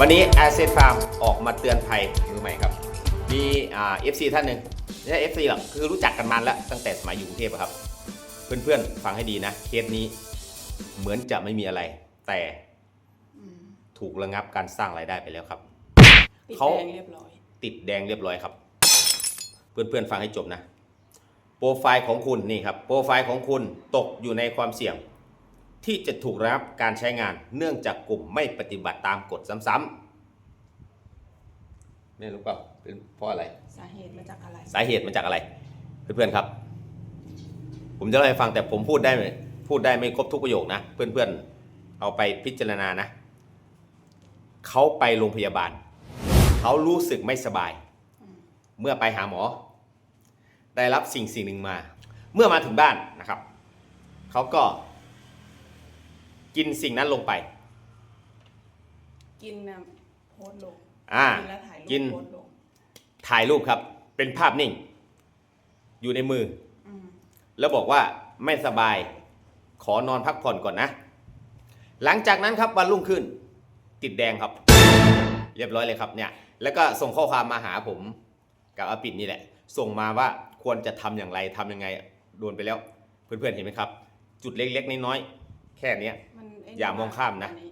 วันนี้ a s s e t Farm ออกมาเตือนภัยมือใหม่ครับ มีอ่า FC ท่านหนึ่งไม่ใช่ FC หรอกคือรู้จักกันมาแล้วตั้งแต่สมัยอยู่กรุงเทพอะครับ เพื่อนๆ ฟังให้ดีนะ เคสนี้เหมือนจะไม่มีอะไร แต่ถูกระงับการสร้างรายได้ไปแล้วครับปิดเขาแดงเรียบร้อยติดแดงเรียบร้อยครับ เพื่อนๆ ฟังให้จบนะ โปรไฟล์ของคุณนี่ครับ โปรไฟล์ของคุณตกอยู่ในความเสี่ยง ที่จะถูกระงับการใช้งานเนื่องจากกลุ่มไม่ปฏิบัติตามกฎซ้ำๆไม่รู้เปล่าเป็นเพราะอะไร สาเหตุมาจากอะไร สาเหตุมาจากอะไร เพื่อนๆครับ ผมจะเล่าให้ฟังแต่ผมพูดได้ไหมพูดได้ไม่ครบทุกประโยคนะ เพื่อนๆ เอาไปพิจารณานะ เขาไปโรงพยาบาล เขารู้สึกไม่สบาย เมื่อไปหาหมอ ได้รับสิ่งสิ่งหนึ่งมา เมื่อมาถึงบ้านนะครับ เขาก็ กินสิ่งนั้นลงไป กินนะโพสต์ลงอ่า กินแล้วถ่ายรูปกิน โพสต์ลงถ่ายรูปครับ เป็นภาพนิ่ง อยู่ในมือ อืมแล้วบอกว่าไม่สบาย ขอนอนพักผ่อนก่อนนะ หลังจากนั้นครับวันรุ่งขึ้น ติดแดงครับ เรียบร้อยเลยครับเนี่ย แล้วก็ส่งข้อความมาหาผมกับอาปิดนี่แหละ ส่งมาว่าควรจะทำอย่างไรทำยังไงโดนไปแล้ว เพื่อนๆเห็นไหมครับ จุดเล็กๆน้อยๆ แค่เนี้ย มันไอย่ามองข้ามนะอั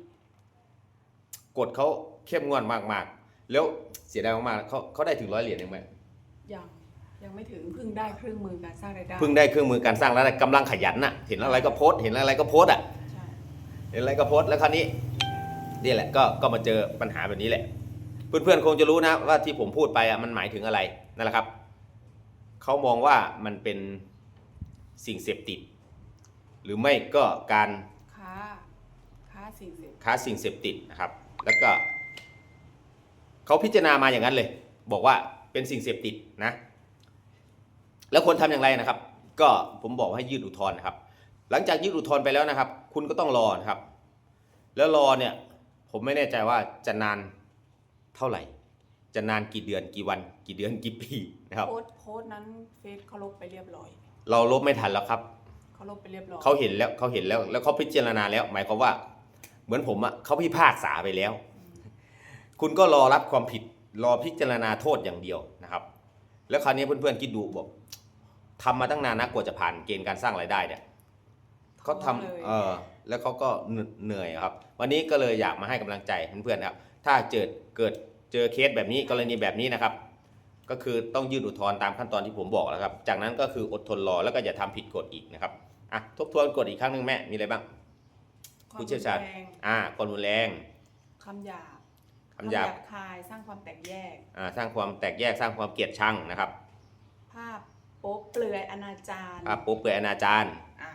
กฎเขาเข้มงวดมากๆ แล้วเสียดายมากๆเขาเขาได้ถึงร้อยเหรียญเองไหมยังยังไม่ถึงเพิ่งได้เครื่องมือการสร้างรายได้เพิ่งได้เครื่องมือการสร้างแล้วกำลังขยันน่ะ เห็นอะไรก็โพสต์เห็นอะไรก็โพสต์อะใช่เห็นอะไรก็โพสต์แล้วคราวนี้นี่แหละก็ก็มาเจอปัญหาแบบนี้แหละ เพื่อนๆคงจะรู้นะว่าที่ผมพูดไปอะมันหมายถึงอะไรนั่นแหละครับเขามองว่ามันเป็นสิ่งเสพติด หรือไม่ก็การ ค้า ค้าสิ่งเสพค้าสิ่งเสพติดนะครับ แล้วก็เขาพิจารณามาอย่างนั้นเลย บอกว่าเป็นสิ่งเสพติดนะ แล้วควรทำอย่างไรนะครับ ก็ผมบอกว่าให้ยื่นอุทธรณ์นะครับ หลังจากยื่นอุทธรณ์ไปแล้วนะครับ คุณก็ต้องรอนะครับ แล้วรอเนี่ย ผมไม่แน่ใจว่าจะนานเท่าไหร่ จะนานกี่เดือนกี่วัน กี่เดือนกี่ปีนะครับ โพสต์โพสต์นั้นเฟซเขาลบไปเรียบร้อย เราลบไม่ทันแล้วครับเขา ลบไปเรียบร้อยเขาเห็นแล้วเขาเห็นแล้ว แล้วเขาพิจารณาแล้ว หมายความว่า เหมือนผมอะเขาพิพากษาไปแล้ว คุณก็รอรับความผิด รอพิจารณาโทษอย่างเดียวนะครับ แล้วคราวนี้เพื่อนๆคิดดูบอกทำมาตั้งนานนะกว่าจะผ่านเกณฑ์การสร้างรายได้เนี่ยเขาทำเลยเออแล้วเขาก็เหนื่อยครับ วันนี้ก็เลยอยากมาให้กำลังใจเพื่อนๆนะครับ ถ้าเจอเกิดเจอเคสแบบนี้กรณีแบบนี้นะครับ ก็คือต้องยื่นอุทธรณ์ตามขั้นตอนที่ผมบอกแล้วครับ จากนั้นก็คืออดทนรอแล้วก็อย่าทำผิดกฎอีกนะครับ อะทบทวนกฎอีกครั้งหนึ่งแม่ มีอะไรบ้างความผู้เชี่ยวชาญรุนแรงอ่าความรุนแรงคำหยาบคำหยาบคายสร้างความแตกแยก อ่าสร้างความแตกแยกสร้างความเกลียดชังนะครับภาพโป๊เปลือยอนาจารภาพโป๊เปลือยอนาจารอ่า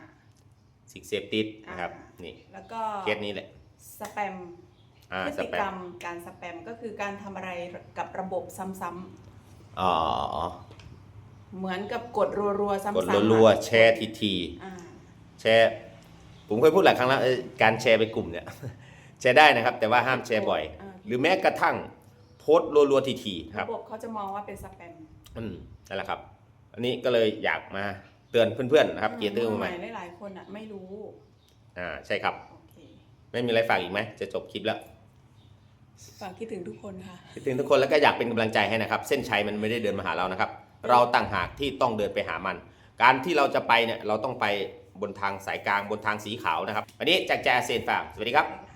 สิ่งเสพติดนะครับอ่านี่แล้วก็เคสนี้แหละสแปมอ่าพฤสติแปกรรมมการสแปมก็คือการทำอะไรกับระบบซ้ำอ๋อๆเหมือนกับกดรัวๆซ้ำๆกดรัวๆแชร์ทีทีอ่าๆ แชร์ผมเคยพูดหลายครั้งแล้วเอ้ยการแชร์ไปกลุ่มเนี่ย แชร์ได้นะครับ แต่ว่าห้ามแชร์บ่อยอ่าหรือแม้กระทั่งโพสต์รัวๆทีๆครับ ระบบเขาจะมองว่าเป็นสแปมอืมนั่นแหละครับ อันนี้ก็เลยอยากมาเตือนเพื่อนๆนะครับเกียร์ตื้อมาใหม่หลายๆคนอะไม่รู้อ่าใช่ครับ โอเคไม่มีอะไรฝากอีกไหมจะจบคลิปแล้วฝากคิดถึงทุกคนค่ะ คิดถึงทุกคนแล้วก็อยากเป็นกำลังใจให้นะครับ เส้นชัยมันไม่ได้เดินมาหาเรานะครับ เราต่างหากที่ต้องเดินไปหามัน การที่เราจะไปเนี่ยเราต้องไป บนทางสายกลางบนทางสีขาวนะครับ วันนี้จกแจเซนฟาร์มสวัสดีครับ